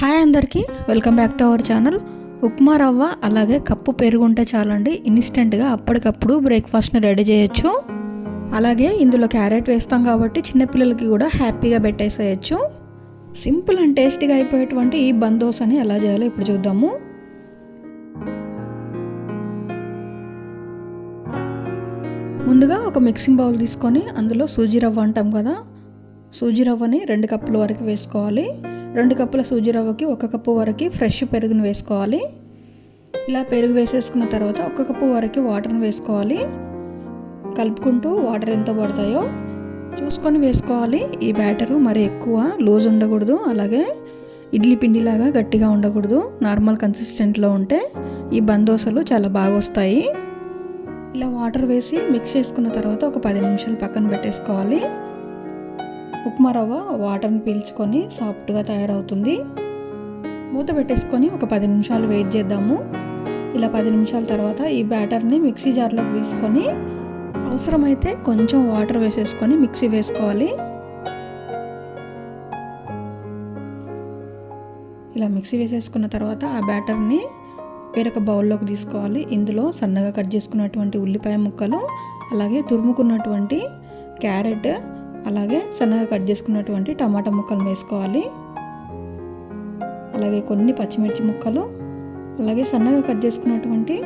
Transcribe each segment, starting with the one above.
Hi అందరికీ welcome back to our channel. Upma రవ్వ అలాగే కప్పు పెరుగు ఉంటే చాలండి. ఇన్స్టెంట్గా అప్పటికప్పుడు బ్రేక్ఫాస్ట్ని రెడీ చేయొచ్చు. అలాగే ఇందులో క్యారెట్ వేస్తాం కాబట్టి చిన్నపిల్లలకి కూడా హ్యాపీగా పెట్టేసేయచ్చు. సింపుల్ అండ్ టేస్టీగా అయిపోయేటువంటి ఈ బందోస్ అని ఎలా చేయాలో ఇప్పుడు చూద్దాము. ముందుగా ఒక మిక్సింగ్ బౌల్ తీసుకొని అందులో సూజీ రవ్వ అంటాం కదా. సూజీ రవ్వని రెండు కప్పుల వరకు వేసుకోవాలి. రెండు కప్పుల సూజీ రవ్వకి ఒక కప్పు వరకు ఫ్రెష్ పెరుగును వేసుకోవాలి. ఇలా పెరుగు వేసేసుకున్న తర్వాత ఒక కప్పు వరకు వాటర్ని వేసుకోవాలి. కలుపుకుంటూ వాటర్ ఎంత పడతాయో చూసుకొని వేసుకోవాలి. ఈ బ్యాటరు మరి ఎక్కువ లూజ్ ఉండకూడదు. అలాగే ఇడ్లీ పిండిలాగా గట్టిగా ఉండకూడదు. నార్మల్ కన్సిస్టెంట్లో ఉంటే ఈ బందోసలు చాలా బాగా వస్తాయి. ఇలా వాటర్ వేసి మిక్స్ చేసుకున్న తర్వాత ఒక పది నిమిషాలు పక్కన పెట్టేసుకోవాలి. ఉప్మా రవ్వ వాటర్ని పీల్చుకొని సాఫ్ట్గా తయారవుతుంది. మూత పెట్టేసుకొని ఒక పది నిమిషాలు వెయిట్ చేద్దాము. ఇలా పది నిమిషాల తర్వాత ఈ బ్యాటర్ని మిక్సీ జార్లోకి తీసుకొని అవసరమైతే కొంచెం వాటర్ వేసేసుకొని మిక్సీ వేసుకోవాలి. ఇలా మిక్సీ వేసేసుకున్న తర్వాత ఆ బ్యాటర్ని వేరొక బౌల్లోకి తీసుకోవాలి. ఇందులో సన్నగా కట్ చేసుకున్నటువంటి ఉల్లిపాయ ముక్కలు అలాగే తురుముకున్నటువంటి క్యారెట్ అలాగే సన్నగా కట్ చేసుకున్నటువంటి టమాటా ముక్కలు వేసుకోవాలి. అలాగే కొన్ని పచ్చిమిర్చి ముక్కలు అలాగే సన్నగా కట్ చేసుకున్నటువంటి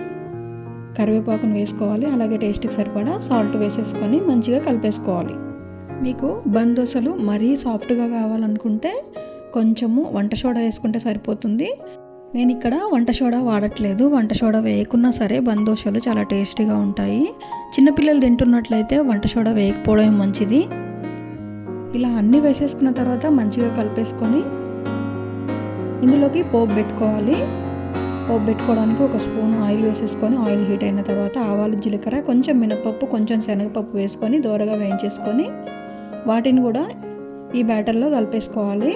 కరివేపాకును వేసుకోవాలి. అలాగే టేస్ట్కి సరిపడా సాల్ట్ వేసేసుకొని మంచిగా కలిపేసుకోవాలి. మీకు బందోసలు మరీ సాఫ్ట్గా కావాలనుకుంటే కొంచెము వంట సోడా వేసుకుంటే సరిపోతుంది. నేను ఇక్కడ వంట సోడా వాడట్లేదు. వంట సోడా వేయకున్నా సరే బందోసలు చాలా టేస్టీగా ఉంటాయి. చిన్నపిల్లలు తింటున్నట్లయితే వంట సోడా వేయకపోవడం మంచిది. ఇలా అన్నీ వేసేసుకున్న తర్వాత మంచిగా కలిపేసుకొని ఇందులోకి పోపు పెట్టుకోవాలి. పోపు పెట్టుకోవడానికి ఒక స్పూన్ ఆయిల్ వేసేసుకొని ఆయిల్ హీట్ అయిన తర్వాత ఆవాలు జీలకర్ర కొంచెం మినపప్పు కొంచెం శనగపప్పు వేసుకొని దోరగా వేయించేసుకొని వాటిని కూడా ఈ బ్యాటర్లో కలిపేసుకోవాలి.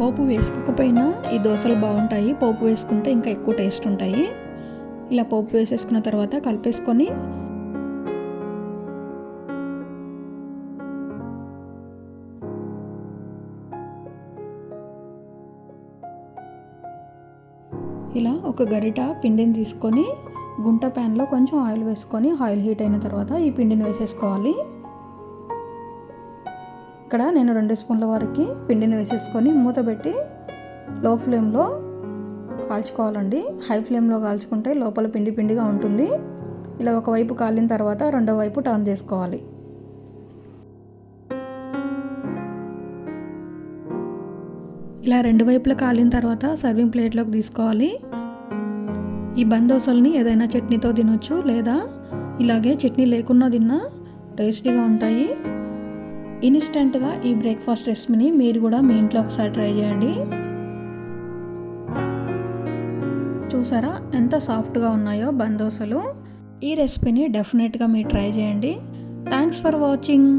పోపు వేసుకోకపోయినా ఈ దోశలు బాగుంటాయి. పోపు వేసుకుంటే ఇంకా ఎక్కువ టేస్ట్ ఉంటాయి. ఇలా పోపు వేసేసుకున్న తర్వాత కలిపేసుకొని ఇలా ఒక గరిట పిండిని తీసుకొని గుంట ప్యాన్లో కొంచెం ఆయిల్ వేసుకొని ఆయిల్ హీట్ అయిన తర్వాత ఈ పిండిని వేసేసుకోవాలి. ఇక్కడ నేను రెండు స్పూన్ల వరకు పిండిని వేసేసుకొని మూత పెట్టి లో ఫ్లేమ్లో కాల్చుకోవాలండి. హై ఫ్లేమ్లో కాల్చుకుంటే లోపల పిండి పిండిగా ఉంటుంది. ఇలా ఒకవైపు కాలిన తర్వాత రెండో వైపు టర్న్ చేసుకోవాలి. ఇలా రెండు వైపులా కాలిన తర్వాత సర్వింగ్ ప్లేట్లోకి తీసుకోవాలి. ఈ బందోసల్ని ఏదైనా చట్నీతో తినొచ్చు లేదా ఇలాగే చట్నీ లేకున్నా తిన్నా టేస్టీగా ఉంటాయి. ఇన్స్టెంట్గా ఈ బ్రేక్ఫాస్ట్ రెసిపీని మీరు కూడా మీ ఇంట్లో ఒకసారి ట్రై చేయండి. చూసారా ఎంత సాఫ్ట్గా ఉన్నాయో బందోసలు. ఈ రెసిపీని డెఫినెట్గా మీరు ట్రై చేయండి. Thanks for watching